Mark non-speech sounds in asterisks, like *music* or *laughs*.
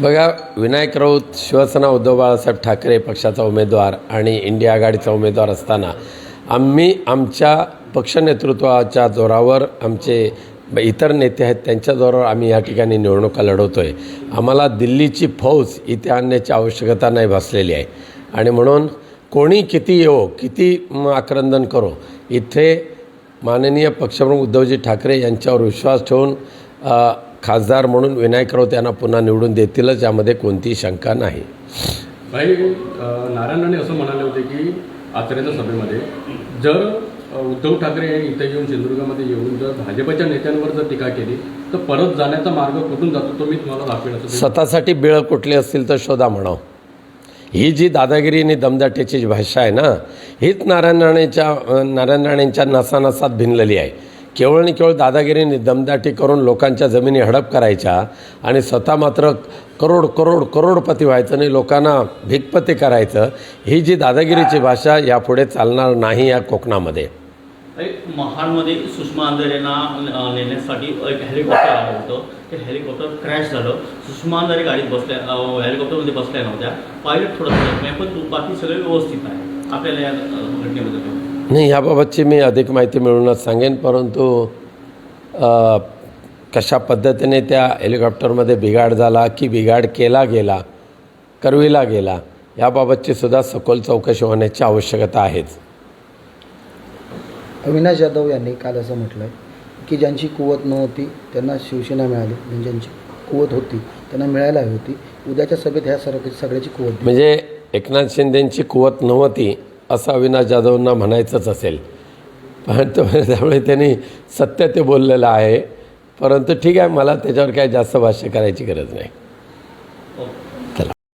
बघा विनायक राऊत शिवसेना उद्धव बाळासाहेब ठाकरे पक्षाचा उमेदवार आणि इंडिया आघाडीचा उमेदवार असताना आम्ही आमच्या पक्षनेतृत्वाच्या जोरावर आमचे इतर नेते आहेत त्यांच्या जोरावर आम्ही या ठिकाणी निवडणुका लढवतो आहे आम्हाला दिल्लीची फौज इथे आणण्याची आवश्यकता नाही भासलेली आहे. आणि म्हणून कोणी किती येवो किती आक्रंदन करो इथे माननीय पक्षप्रमुख उद्धवजी ठाकरे यांच्यावर विश्वास ठेवून खासदार म्हणून विनायक राऊत यांना पुन्हा निवडून देतीलच यामध्ये कोणतीही शंका नाही. भाई अ, नारायण राणे असं म्हणाले होते की आचरेच्या सभेमध्ये जर उद्धव ठाकरे हे इथे येऊन सिंधुदुर्गामध्ये येऊन जर भाजपच्या नेत्यांवर जर टीका केली तर परत जाण्याचा मार्ग कुठून जातो तो मी तुम्हाला ते- स्वतःसाठी बिळं कुठली असतील तर शोधा म्हणावं. ही जी दादागिरी आणि दमदाटीची जी भाषा आहे ना हीच नारायण राणेच्या नारायण राणेंच्या नसानसात भिनलेली आहे. केवळ आणि केवळ दादागिरीने दमदाटी करून लोकांच्या जमिनी हडप करायच्या आणि स्वतः मात्र करोड करोड करोडपती व्हायचं आणि लोकांना भिकपती करायचं ही जी दादागिरीची भाषा यापुढे चालणार नाही या कोकणामध्ये. एक महाडमध्ये सुषमा अंधारे यांना नेण्यासाठी एक हेलिकॉप्टर आलं होतं. ते हेलिकॉप्टर क्रॅश झालं. सुषमा अंधारे गाडीत बसल्या हेलिकॉप्टरमध्ये बसल्या नव्हत्या. पायलट थोडं पण बाकी सगळे व्यवस्थित आहे. आपल्याला या घटनेबद्दल नाही याबाबतची मी अधिक माहिती मिळूनच सांगेन परंतु कशा पद्धतीने त्या हेलिकॉप्टरमध्ये बिघाड झाला की बिघाड केला गेला करविला गेला याबाबतची सुद्धा सखोल चौकशी होण्याची आवश्यकता आहेच. अविनाश जाधव यांनी काल असं म्हटलं आहे की ज्यांची कुवत नव्हती त्यांना शिवसेना मिळाली. आणि ज्यांची कुवत होती त्यांना मिळायला हवी होती. उद्याच्या सभेत ह्या सर्व सगळ्याची कुवत. म्हणजे एकनाथ शिंदेंची कुवत नव्हती असं अविनाश जाधवना म्हणायचंच असेल. पण तो *laughs* त्यामुळे त्यांनी सत्य ते बोललेलं आहे. परंतु ठीक आहे मला त्याच्यावर काही जास्त भाष्य करायची गरज नाही. हो.